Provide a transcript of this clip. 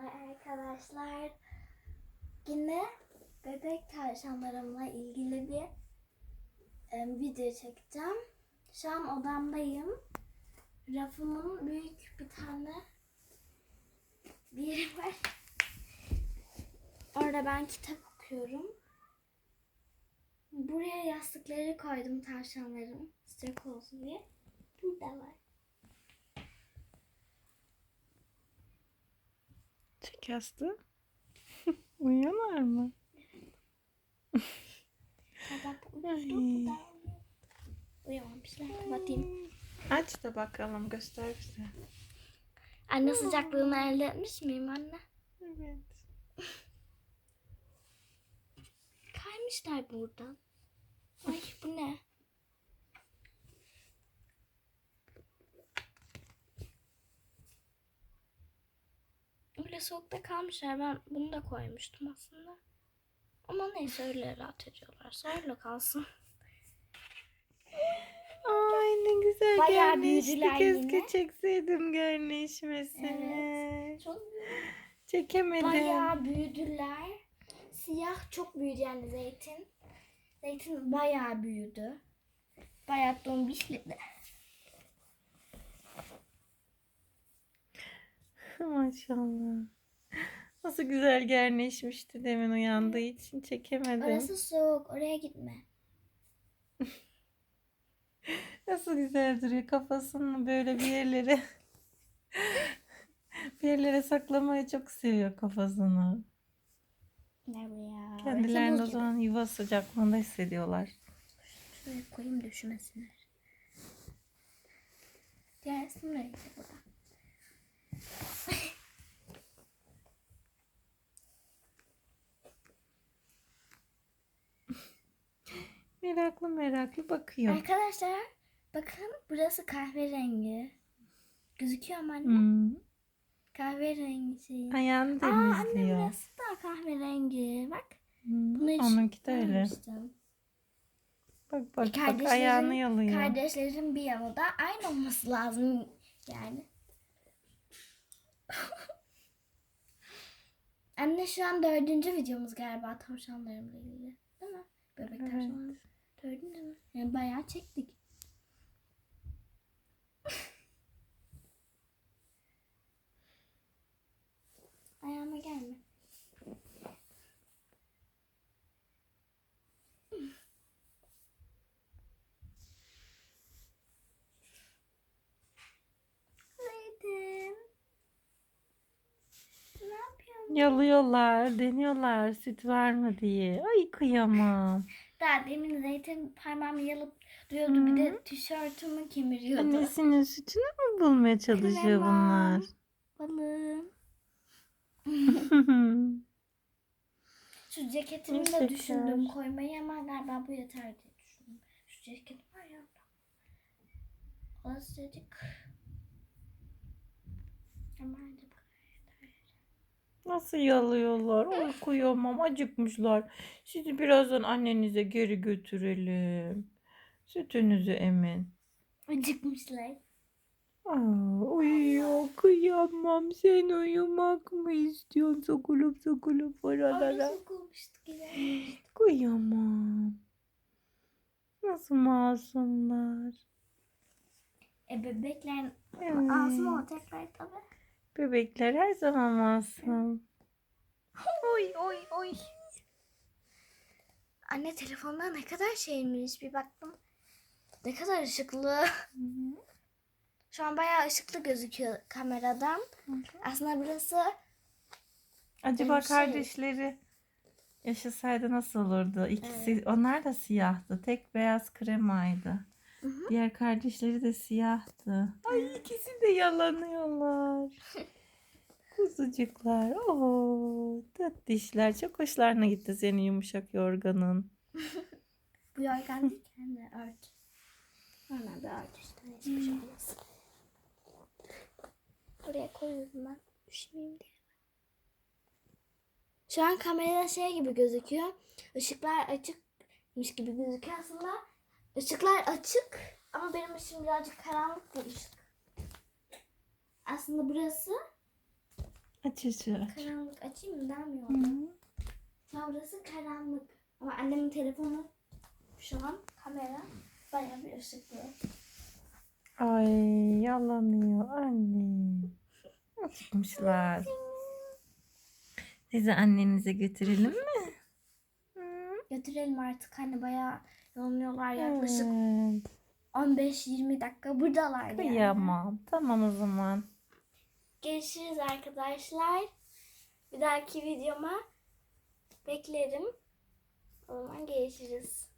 Merhabalar arkadaşlar. Yine bebek tavşanlarımla ilgili bir e, video çekeceğim. Şu an odamdayım. Rafımın büyük bir tane bir yeri var. Orada ben kitap okuyorum. Buraya yastıkları koydum tavşanlarım sıcak olsun diye. Burada var. Çek yastığı. Uyuyorlar mı? Uyumamışlar. Kapatayım. Aç da bakalım göster bize. Anne sıcaklığını elde etmiş miyim anne? Evet. Kaymışlar buradan. Ay bu ne? Öyle soğukta kalmışlar. Ben bunu da koymuştum aslında. Ama neyse öyle rahat ediyorlar. Öyle kalsın. Ay ne güzel Bayağı gerneşti. büyüdüler Keşke yine. çekseydim gerneşmesini. Çok Çekemedim. bayağı büyüdüler. Siyah çok büyüdü yani zeytin. Zeytin bayağı büyüdü. Bayağı dombişledi. Maşallah. Nasıl güzel gerneşmişti demin uyandığı için çekemedim. Orası soğuk. Oraya gitme. Nasıl güzel duruyor kafasını böyle bir yerlere bir yerlere saklamayı çok seviyor kafasını. Kendilerini o zaman yuva sıcaklığında hissediyorlar. Şuraya koyayım düşmesinler. Diğer resim burada? Meraklı meraklı bakıyor. Arkadaşlar bakın burası kahverengi. Gözüküyor mu anne? Hmm. Kahverengi şey. Ayağını Aa anne temizliyor. burası da kahverengi. Bak. Hmm, Bunu hiç Onunki de öyle. Bak bak bak Kardeşlerin- ayağını yalıyor. Kardeşlerin bir yanı da aynı olması lazım yani. Anne şu an dördüncü videomuz galiba tavşanlarımla ilgili. Değil mi? Bebek Evet. tavşanlarım. Dördüncü mü? Yani bayağı çektik. Ayağıma gelme. Zeytin. Ne yapıyorsun? Yalıyorlar, deniyorlar süt var mı diye. Ay kıyamam. Daha demin zeytin parmağımı yalıp duruyordu. Bir de tişörtümü kemiriyordu. Annesinin sütünü mü bulmaya çalışıyor bunlar? Balım. Şu ceketimi de düşündüm koymayı ama galiba bu yeter diye düşündüm. Şu ceket var ya. Azıcık. Ama hadi bakalım. Nasıl yalıyorlar? Ay kıyamam acıkmışlar. Sizi birazdan annenize geri götürelim. Sütünüzü emin. Acıkmışlar. Aa, uyuyor kıyamam. Sen uyumak mı istiyorsun? Sokulup sokulup oralara. Kıyamam. Nasıl masumlar. E bebekler Evet. ağzım olacaklar tabii. Bebekler her zaman masum. Oy oy oy. Anne telefonda ne kadar şeymiş bir baktım. Ne kadar ışıklı. Şu an bayağı ışıklı gözüküyor kameradan. Aslında burası Acaba şey- kardeşleri yaşasaydı nasıl olurdu? İkisi, onlar da siyahtı. Tek beyaz kremaydı. Diğer kardeşleri de siyahtı. Ay ikisi de yalanıyorlar. Kuzucuklar. Oo, tatlışlar. Çok hoşlarına gitti senin yumuşak yorganın. bu yorgan kendi ört. Normal bir ört işte. Hiçbir şey olmaz. Buraya koyuyorum ben. Düşmeyeyim diye. Şu an kamerada şey gibi gözüküyor. Işıklar açıkmış gibi gözüküyor aslında. Işıklar açık ama benim için birazcık karanlık bir ışık. Aslında burası Aç aç aç. Karanlık açayım mı? Daha mı iyi Hı olur? hı. Ya burası karanlık. Ama annemin telefonu şu an kamera bayağı bir ışıklı. Ay yalanıyor anne. Çıkmışlar. Sizi annenize götürelim mi? Götürelim artık hani bayağı yolluyorlar yaklaşık Evet. 15-20 dakika buradalar yani. Kıyamam. Tamam o zaman. Görüşürüz arkadaşlar. Bir dahaki videoma beklerim. O zaman görüşürüz.